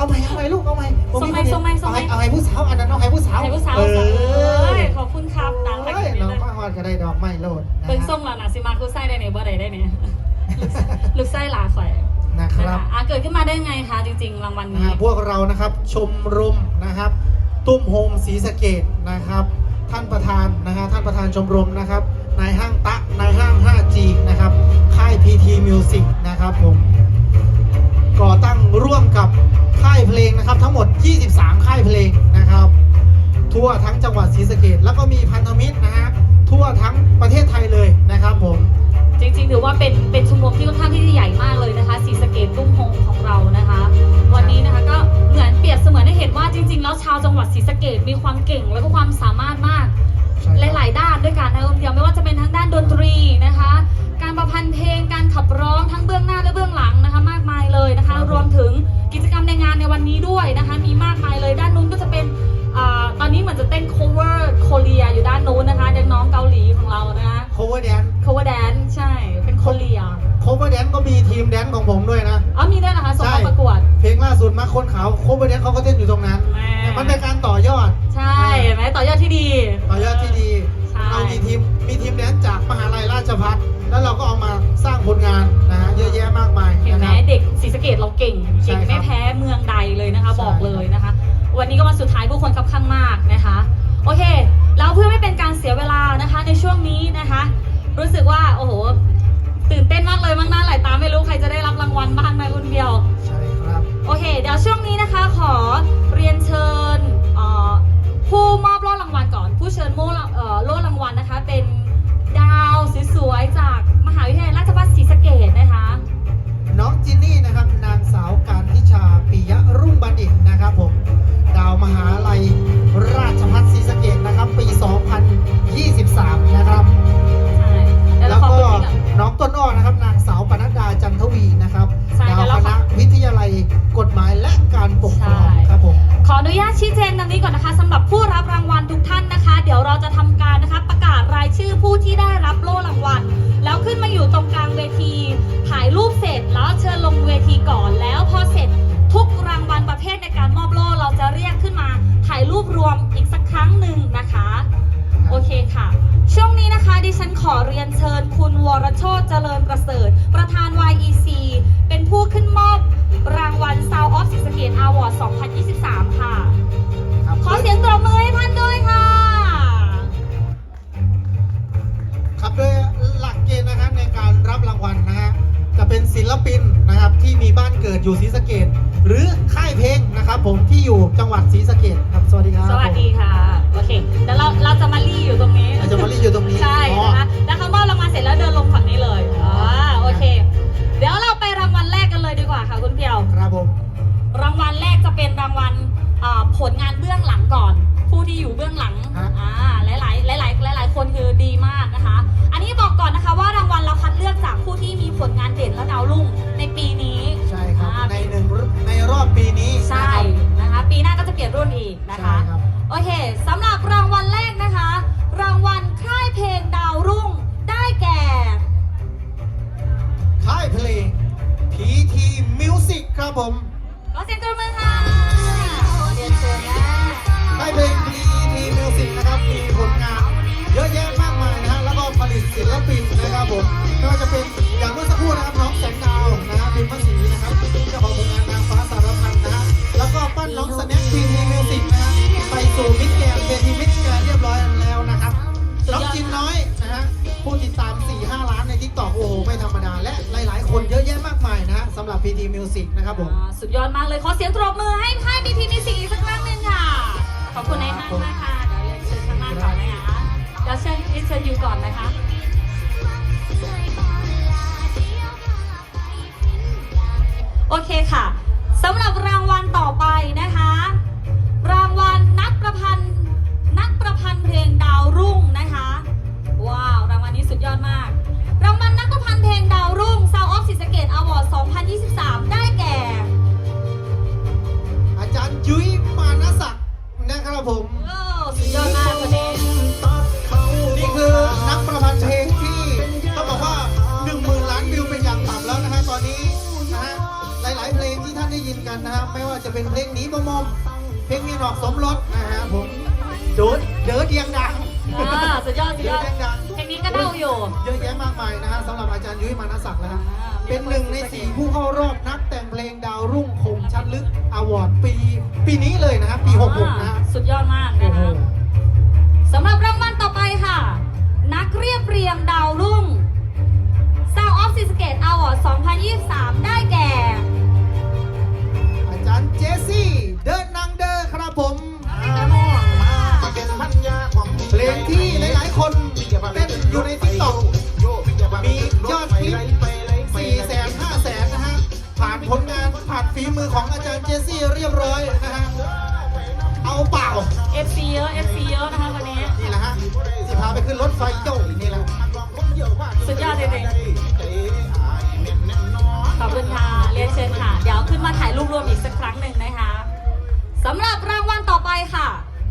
เอาไหมเอาไหมลูกเอาไหมส่งไหมส่งไหมส่งไหมเอาไหมผู้สาวอันนั้นเอาไหมผู้สาวไอ้ผู้สาวเอสาวเอ้อยขอบคุณครับตามทักเอ้ยอย่างนี้น้องเลยมาฮอดก็ได้ดอกไม้โลดนะเบิ่งฮะส่งแล้วนะสิมากูไส้ได้เนี่ยบ่ได้ได้เนี่ยลูกไส้หลาข่อยนะครับ อะเกิดขึ้นมาได้ไงคะจริงๆรางวัลนะนี้ ฮะพวกเรานะครับชมรมนะครับ ตุ้มโฮมศรีสะเกดนะครับ ท่านประธานนะฮะท่านประธานชมรมนะครับนายห้างตะนายห้าง 5G นะครับค่าย PT Music นะครับผม ก่อตั้งร่วมกับค่ายเพลงนะครับ ทั้งหมด 23 ค่ายเพลงนะครับ ทั่วทั้งจังหวัดศรีสะเกดแล้วก็มีพันธมิตรนะฮะทั่วทั้งประเทศไทยเลยนะครับผม จริงๆถือว่าเป็นเป็นชมรมที่ค่อนข้างที่จะใหญ่มากเลยนะคะสีสะเกตตุ้มโฮงของเรานะคะ วันนี้นะคะก็เหมือนเปรียบเสมือนให้เห็นว่าจริง ๆ แล้วชาวจังหวัดศรีสะเกดมีความเก่งแล้วก็ความสามารถมากใช่ครับหลาย ๆ ด้านด้วยกันนะคุณเดียวไม่ว่าจะเป็นทั้งด้านดนตรีนะคะ การประพันธ์เพ นในวันนี้ด้วยนะคะ มีมากมายเลยด้านนู้นก็จะเป็นอาตอนนี้เหมือนจะเต้น cover โคเรียอยู่ด้านนู้นนะคะเด็กน้องเกาหลีของเรานะคะ cover dance cover dance ใช่เป็นโคเรีย cover dance ก็มีทีมแดนของผมด้วยนะอ๋อมีด้วยนะคะส่งมาประกวด เพลงล่าสุดมาคนขาว cover dance เขาก็เต้นอยู่ตรงนั้นแม่มันเป็นการต่อยอด ใช่เห็นไหมต่อยอดที่ดี ต่อยอดที่ดีใช่เรามีทีมมีทีมแดนซ์จากมหาลัยราชภัฏแล้วเราก็เอามาสร้างผลงาน วันนี้ก็วันสุดท้ายผู้คนคับข้างมากนะคะ โอเค แล้วเพื่อไม่เป็นการเสียเวลานะคะในช่วงนี้นะคะ รู้สึกว่าโอ้โหตื่นเต้นมากเลยมากหน้าหลายตาไม่รู้ใครจะได้รับรางวัลบ้างนะคุณเดียว ใช่ครับ โอเค เดี๋ยวช่วงนี้นะคะขอเรียนเชิญ ดังนี้ก่อนนะคะสำหรับผู้รับรางวัลทุกท่านนะคะ เดี๋ยวเราจะทำการนะคะประกาศรายชื่อผู้ที่ได้รับโล่รางวัล แล้วขึ้นมาอยู่ตรงกลางเวที ถ่ายรูปเสร็จแล้วเชิญลงเวทีก่อนแล้วพอเสร็จทุกรางวัลประเภทในการมอบโล่เราจะเรียกขึ้นมา ถ่ายรูปรวมอีกสักครั้งหนึ่งนะคะ โอเคค่ะ ช่วงนี้นะคะดิฉันขอเรียนเชิญคุณวรโชตเจริญประเสริฐ ประธาน YEC เป็นผู้ขึ้นมอบรางวัล Sound of ศรีสะเกด Award 2023 อยู่ศรีสะเกดหรือค่ายเพลงนะครับผมที่อยู่จังหวัดศรีสะเกดครับสวัสดีครับสวัสดีค่ะโอเคเดี๋ยวเราเราจะมารี่อยู่ตรงนี้เราจะมารีอยู่ตรงนี้ใช่อ๋อนะคะแล้วเขามอบรางวัลเสร็จแล้วเดินลงฝั่งนี้เลยอ่าโอเค เดี๋ยวเราไปรางวัลแรกกันเลยดีกว่าค่ะคุณเพียวครับผมรางวัลแรกจะเป็นรางวัลอ่าผลงานเบื้องหลังก่อน ผู้ที่อยู่เบื้องหลังอ่าหลายหลายหลายหลายหลายหลายๆคนคือดีมากนะคะ อันนี้บอกก่อนนะคะว่ารางวัลเราคัดเลือกจากผู้ที่มีผลงานเด่นและดาวรุ่งในปีนี้ใช่ ครับอ่าในหนึ่งในรอบปีนี้ใช่นะคะ ปีหน้าก็จะเปลี่ยนรุ่นอีกนะใช่คะครับโอเคสำหรับรางวัลแรกนะคะ รางวัลค่ายเพลงดาวรุ่งได้แก่ ค่ายเพลง PT Music ครับผม ขอเสียงตบมือค่ะเรียนเชิญนะค่ายเพลง PT Music นะครับ มีผลงานเยอะแยะมากมายนะฮะ แล้วก็ผลิตศิลปินนะครับผมไม่ว่าจะเป็นอย่างเมื่อสักครู่นะครับน้องแสงดาว PT Music นะฮะไปสู่มิสแกรนด์เวทีมิสแกรนด์เรียบร้อยแล้วนะครับน้องจินน้อยนะฮะผู้ติดตาม 4-5 ล้านใน t ิ k t o k โอ้โหไม่ธรรมดา และหลายๆ คนเยอะแยะมากมายนะฮะสำหรับ PT Music นะครับผม อ่าสุดยอดมากเลย ขอเสียงตบมือให้ค่ายบีทีมีสิ่งอีกสักครั้งหนึ่งค่ะ ขอบคุณในห้างมากค่ะ เดี๋ยวเรียนเชิญข้างหน้าก่อนนะคะเดี๋ยวเชิญเรียนเชิญอยู่ก่อนนะคะ โอเคค่ะสำหรับรางวัลต่อไปนะคะรางวัลนัก ประพันธ์นักประพันธ์เพลงดาวรุ่งนะคะ ว้าวรางวัลนี้สุดยอดมากรางวัลนักประพันธ์เพลงดาวรุ่ง Sound of ศรีสะเกด Award 2023 ได้แก่ อาจารย์ยุ้ยมานศักดิ์นะครับผม โอ้สุดยอดมากคนนี้ นี่คือนักประพันธ์เพลงที่ต้องบอกว่า1 0,000ล้านวิวเป็นอย่างต่ำแล้วนะฮะตอนนี้นะฮะหลายๆเพลงที่ท่านได้ยินกันกันนะฮะไม่ว่าจะเป็นเพลงหนี้ประมมเพลงมีหนอกสมรสนะฮะ ผมโดดเดอเดียงดังอ่าสุดยอดสุดเดยออดเดียงดังเพลงนี้ก็เด้าอยู่เยอะแยะมากมายนะฮะสำหรับอาจารย์ยุ้ยมานศักดิ์นะฮะเป็นหนึ่งในสี่ผู้เข้ารอบนักแต่งเพลงดาวรุ่งคมชัดลึกอวอร์ดปี ปีนี้เลยนะฮะปี 66 นะฮะ สุดยอดมากโอ้นะโห คะ สำหรับรางวัลต่อไปค่ะ นักเรียบเรียงดาวรุ่ง Sound of s i s k a t e Award 2023 ได้แก่ มือของอาจารย์เจสซี่เรียบร้อยนะฮะ เอาเปล่า FC เยอะ FC เยอะนะคะวันนี้ นี่แหละฮะสิพาไปขึ้นรถไฟโจ้นี่แหละสุดยอดจริงๆขอบคุณค่ะ เรียนเชิญค่ะ เดี๋ยวขึ้นมาถ่ายรูปรวมอีกสักครั้งหนึ่งนะคะสำหรับรางวัลต่อไปค่ะ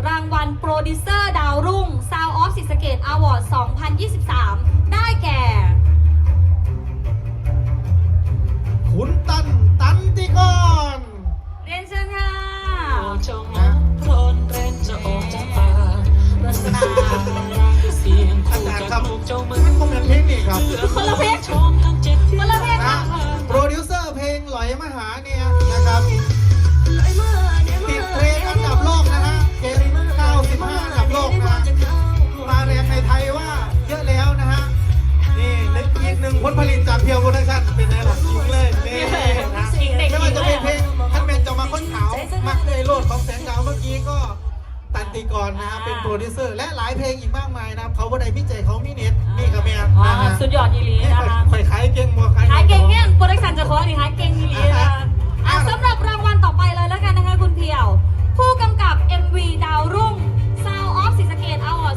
รางวัลโปรดิวเซอร์ดาวรุ่ง Sound of s i s k a t e Award 2023 ได้แก่คุณตันตัน ติกรเรียนเชิญค่ะจงร้อนเร้นจะออกจากป่ารัศนาเสียงอาคู่จารย์คกัรับบลูกเจ้ามือมันคงเป็นเพลงนี่ครับคนละเพลง ตันติกรนะฮะเป็นโปรดิวเซอร์ และหลายเพลงอีกมากมายนะครับ เขาว่าใดพี่เจเขามีเน็ตนี่กับแม่อ๋อนะฮะสุดยอดยีรีนี่นะคะข่อยขายเก่งมัวขายหายเก่งเนี่ยโปรดักชั่นจะขอดีหายเก่งยีรีนะคะอะสำหรับรางวัลต่อไปเลยแล้วกันนะคะคุณเพียว ผู้กำกับ MV ดาวรุ่ง Sound of s i s k a t e Award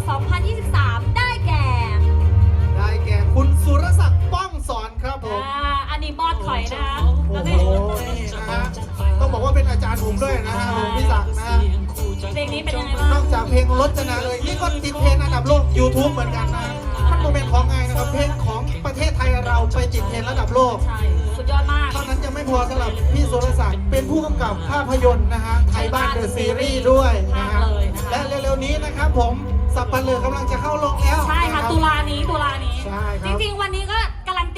2023 ได้แก่ ได้แก่คุณสุรศักดิ์ป้องสอนครับผม อ่า อันนี้บอสข่อยนะคะโอ้แล้วโหนี่นี่นะฮะต้องบอกว่าเป็นอาจารย์ผมด้วยนะฮะผมพี่ศักดิ์นะฮะ เพลงนี้เป็นยังไงบ้างนอกจากเพลงรจนาเลย นี่ก็ติดเพลงอันดับโลก YouTube เหมือนกันนะมันโมเมนต์ของไงนะครับ เพลงของประเทศไทยเราไปติดเพลงระดับโลก ใช่ สุดยอดมาก เท่านั้นยังไม่พอสำหรับพี่สุรศักดิ์เป็นผู้กำกับภาพยนตร์นะฮะไทยบ้านเดอะซีรีส์ด้วยนะฮะและเร็วๆนี้นะครับผมสับปะเลอกำลังจะเข้าลงแล้วใช่ค่ะนรับ ตุลานี้ตุลานี้ ใช่คจรับริงๆ วันนี้ก็กำลัง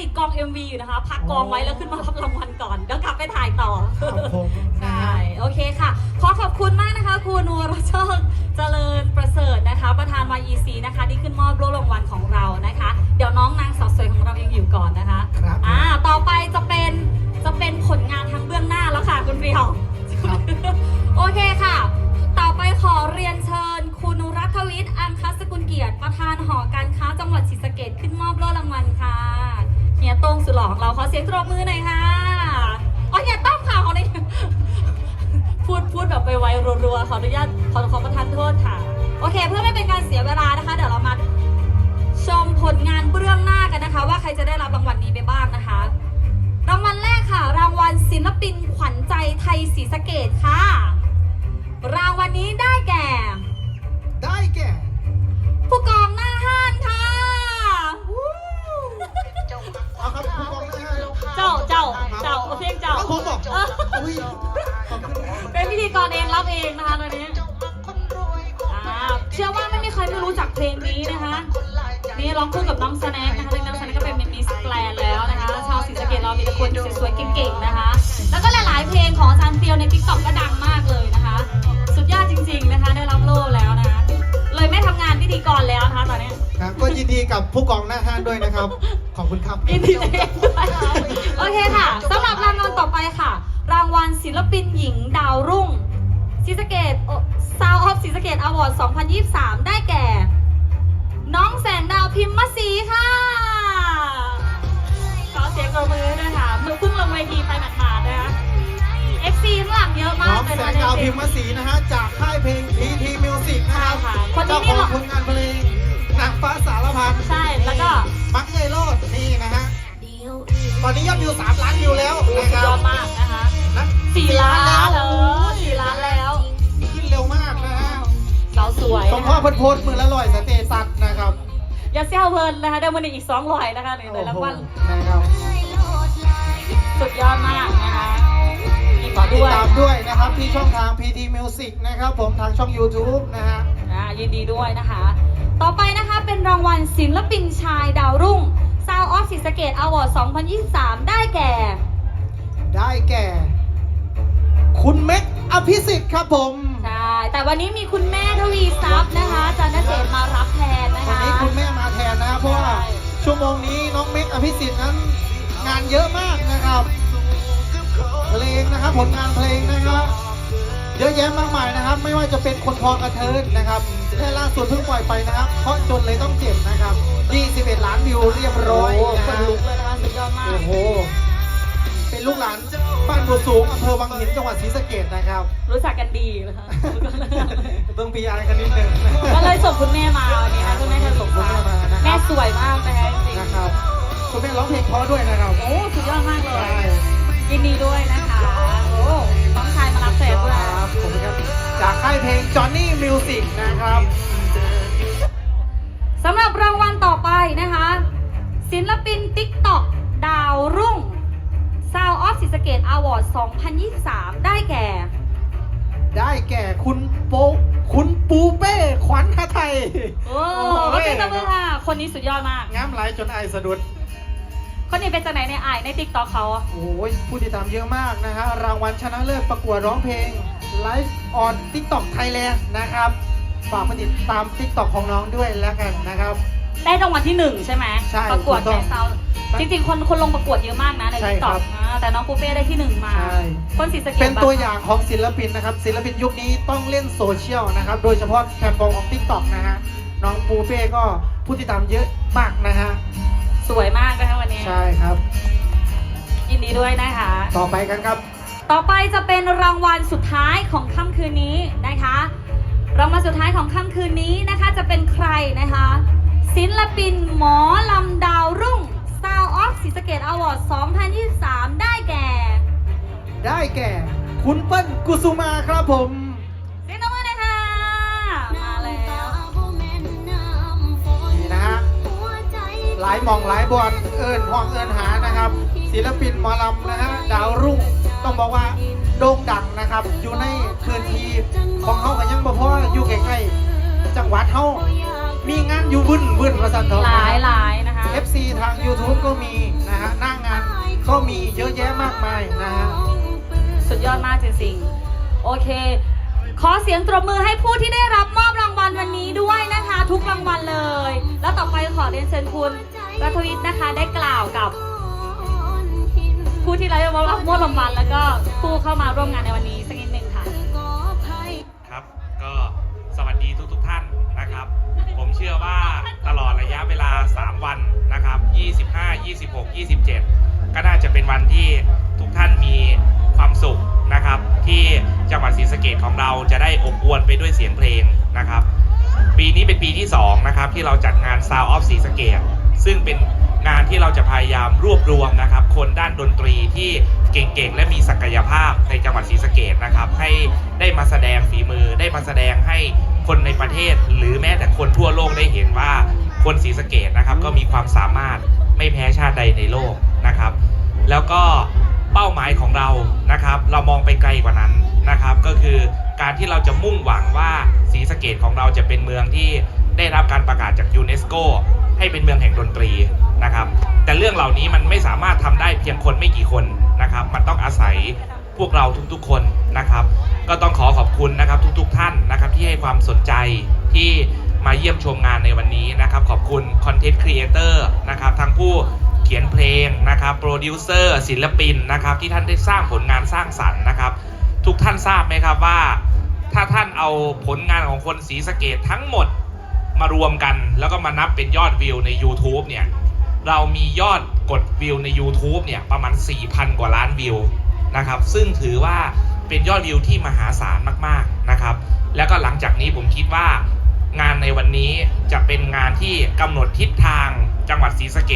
ติดกอง MV อยู่นะคะ พักกองไว้แล้วขึ้นมารับรางวัลก่อนเดี๋ยวกลับไปถ่ายต่อ ครับผมนะใช่ฮะโอเคค่ะ ขอขอบคุณมากนะคะ คุณวรโชคเจริญประเสริฐนะคะ ประธาน YEC นะคะ ที่ขึ้นมอบโล่รางวัลของเรานะคะ เดี๋ยวน้องนางสาวสวยของเรายังอยู่ก่อนนะคะครับ อ่า ต่อไปจะเป็นจะเป็นผลงานทางเบื้องหน้าแล้วค่ะคุณเรียวครับโอเคค่ะ ต่อไปขอเรียนเชิญ คุณรัฐวิทย์อังคสกุลเกียรติ ประธานหอการค้าจังหวัดศรีสะเกดขึ้นมอบโล่รางวัลค่ะ เฮียต้งสุดหล่อของเราขอเสียงตบมือหน่อยค่ะอ๋อเฮียต้อมค่ะเขาได้พูดพูดแบบไปไวรัวๆขออนุญาตขอขอประทานโทษค่ะ โอเค เพื่อไม่เป็นการเสียเวลานะคะ เดี๋ยวเรามาชมผลงานเบื้องหน้ากันนะคะ ว่าใครจะได้รับรางวัลนี้ไปบ้างนะคะ รางวัลแรกค่ะ รางวัลศิลปินขวัญใจไทยศรีสะเกดค่ะ รางวัลนี้ได้แก่ ได้ เองรับเองนะคะตอนนี้อ่าเชื่อว่าไม่มีใครไม่รู้จักเพลงนี้นะคะ นี่ร้องคู่กับน้องสแน็คนะคะซึ่งน้องสแน็คก็เป็นมิสแกรนด์แล้วนะคะ ชาวศรีสะเกดเรามีแต่คนสวยๆเก่งๆนะคะ แล้วก็หลายๆเพลงของอาจารย์เปียวในทิกตอกก็ดังมากเลยนะคะ สุดยอดจริง ๆนะคะ ได้รับโล่แล้วนะคะ เลยไม่ทำงานพิธีกรแล้วนะคะตอนนี้ ครับก็ยินดีกับผู้กองหน้าห้านด้วยนะครับ ขอบคุณครับยินดีด้วยโอเคค่ะสำหรับรางวัลต่อไปค่ะ รางวัลศิลปินหญิงดาวรุ่ง ศรีสะเกดซาวออฟศรีสะเกดอวอร์ด 2023 ได้แก่ น้องแสงดาวพิมพ์มาสีค่ะ ขอเสียงปรบมือด้วยค่ะมือเพิ่งลงเวทีไปหมาดๆนะคะ FC ข้างหลังเยอะมาน้กองเลยแสนะงดาวพิมพ์มาสีนะฮะ จากค่ายเพลง TT Music นะครับใช่ค่ะคนนี้เจ้านี่ขหรอองผลงานเพลงนางฟ้าสารพัน วยสมพ่อเพิ่นโพสต์มือละร้อยสเตตัสนะครับอย่าเซลเพลินนะคะเดี๋ยวมันอีกสองร้อยนะคะหนึ่งเลยรางวัลนะครับสุดยอดมากนะคะนี่ขอดูติดด้วยตามด้วยนะครับที่ช่องทาง PT Music นะครับผมทางช่อง YouTube นะฮะอ่ายินดีด้วยนะคะ ต่อไปนะคะเป็นรางวัลศิลปินชายดาวรุ่ง Sound of ศรีสะเกด Award 2023 ได้แก่ ได้แก่ คุณเม็กอภิสิทธิ์ครับผม ใช่ แต่วันนี้มีคุณแม่ทวีทรัพย์นะคะจันทเศษมารับแทนนะวันคะ นี้คุณแม่มาแทนนะครับเพราะว่าใช่ ชั่วโมงนี้น้องเม็กอภิสิทธิ์นั้น งานเยอะมากนะครับ เพลงนะครับผลงานเพลงนะครับเยอะแยะมากมายนะครับ ไม่ว่าจะเป็นคนพอกระเทินนะครับและล่าสุดเพิ่งปล่อยไปนะครับ เพราะจนเลยต้องเจ็บนะครับ 21 ล้านวิวเรียบร้อยโอ้นะคฮะนลุกเลยนะคะสุดยอดมาก โอ้โห เป็นลูกหลาน บ้านบัวสูงอำเภอวังหินจังหวัดศรีสะเกษนะครับ รู้จักกันดีนะคะต้องพีอาร์กันนิดนึงก็เลยส่งคุณแม่มาวันนี้นะคุณแม่เธอส่งมาคุณแม่มานะครับแม่สวยมากนะคะจริงนะครับคุณแม่ร้องเพลงเพราะด้วยนะครับๆโอ้สุดยอดมากเลใช่ยยินดีด้วยนะคะโอ้น้องชายมารับแทนด้วยครับผมครับจากค่ายเพลง Johnny Music นะครับสำหรับรางวัลต่อไปนะคะ ศิลปิน TikTok ดาวรุ่ง Sound of ศรีสะเกด Award 2023 ได้แก่ ได้แก่คุณโปคุณปูเป้ขวัญหไทยโอ้โอ้ก็ยเป็นตะมือค่ะ คนนี้สุดยอดมาก ง้ามไหลจนไอสะดุด คนนี้เป็นจากไหนในไอายใน TikTok เขา โอ้ยผู้ติดตามเยอะมากนะฮะ รางวัลชนะเลิศประกวดร้องเพลง Live on TikTok Thailand นะครับ ฝากมาติดตาม TikTok ของน้องด้วยแล้วกันนะครับ ได้รางวัลที่หนึ่งใช่ไหมใช่ประกวดถูกต้องใน Sound จริงๆคนคนลงประกวดเยอะมากนะในใช่ครั TikTok บอ่าแต่น้องปูเป้ได้ที่หนึ่งมาใช่ คนศรีสะเกดเป็นตัวอย่างของศิลปินนะครับ ศิลปินยุคนี้ต้องเล่นโซเชียลนะครับ โดยเฉพาะแพลตฟอร์มของ TikTok นะฮะ น้องปูเป้ก็ผู้ติดตามเยอะมากนะฮะ สวยมากนะคะวันนี้ใช่ครับ ยินดีด้วยนะคะ ต่อไปกันครับ ต่อไปจะเป็นรางวัลสุดท้ายของค่ำคืนนี้นะคะ รางวัลสุดท้ายของค่ำคืนนี้นะคะจะเป็นใครนะคะ ศิลปินหมอลำดาวรุ่ง Sound of ศรีสะเกด Award 2023 ได้แก่ ได้แก่ คุณเปิ้ลกุสุมาครับผม เสียงตบมือหน่อยค่ะ มาแล้ว นี่นะฮะ หลายหมองหลายบอลเอิญห้องเอิญหานะครับ ศิลปินหมอลำนะฮะดาวรุ่งต้องบอกว่าโด่งดังนะครับ อยู่ในพื้นที่ของเขากันยังบ่พออยู่ใกล้ๆจังหวัดเขา มีงานอยู่บึ้นบึ้นประสันเถอะหลายหลายนะคะ FC ทาง YouTube ก็มีนะฮะหน้างานก็มีเยอะแยะมากมายนะฮะสุดยอดมากจริงๆ โอเค ขอเสียงตบมือให้ผู้ที่ได้รับมอบรางวัลวันนี้ด้วยนะคะ ทุกรางวัลเลย แล้วต่อไปขอเรียนเชิญคุณรัฐวิทย์นะคะได้กล่าวกับ ผู้ที่ได้รับมอบรางวัลแล้วก็ผู้เข้ามาร่วมงานในวันนี้สักนิดหนึ่งค่ะ เวลา 3 วันนะครับ 25 26 27 ก็น่าจะเป็นวันที่ทุกท่านมีความสุขนะครับ ที่จังหวัดศรีสะเกดของเราจะได้อบอวลไปด้วยเสียงเพลงนะครับ ปีนี้เป็นปีที่ 2 นะครับ ที่เราจัดงาน Sound of ศรีสะเกดซึ่งเป็นงานที่เราจะพยายามรวบรวมนะครับ คนด้านดนตรีที่เก่งๆ และมีศักยภาพในจังหวัดศรีสะเกดนะครับ ให้ได้มาแสดงฝีมือได้มาแสดงให้คนในประเทศ หรือแม้แต่คนทั่วโลกได้เห็นว่า คนศรีสะเกดนะครับก็มีความสามารถไม่แพ้ชาติใดในโลกนะครับ แล้วก็เป้าหมายของเรานะครับ เรามองไปไกลกว่านั้นนะครับ ก็คือการที่เราจะมุ่งหวังว่าศรีสะเกดของเราจะเป็นเมืองที่ได้รับการประกาศจากยูเนสโกให้เป็นเมืองแห่งดนตรีนะครับ แต่เรื่องเหล่านี้มันไม่สามารถทำได้เพียงคนไม่กี่คนนะครับ มันต้องอาศัยพวกเราทุกๆคนนะครับ ก็ต้องขอขอบคุณนะครับทุกๆท่านนะครับที่ให้ความสนใจที่ มาเยี่ยมชมงานในวันนี้นะครับ ขอบคุณคอนเทนต์ครีเอเตอร์นะครับทั้งผู้เขียนเพลงนะครับโปรดิวเซอร์ศิลปินนะครับที่ท่านได้สร้างผลงานสร้างสรรค์นะครับ ทุกท่านทราบไหมครับว่า ถ้าท่านเอาผลงานของคนศรีสเกดทั้งหมดมารวมกัน แล้วก็มานับเป็นยอดวิวใน YouTube เนี่ยเรามียอดกดวิวใน YouTube เนี่ยประมาณ 4,000 กว่าล้านวิวนะครับซึ่งถือว่าเป็นยอดวิวที่มหาศาลมากๆนะครับ แล้วก็หลังจากนี้ผมคิดว่า งานในวันนี้จะเป็นงานที่กำหนดทิศทางจังหวัดศรีสะเกษ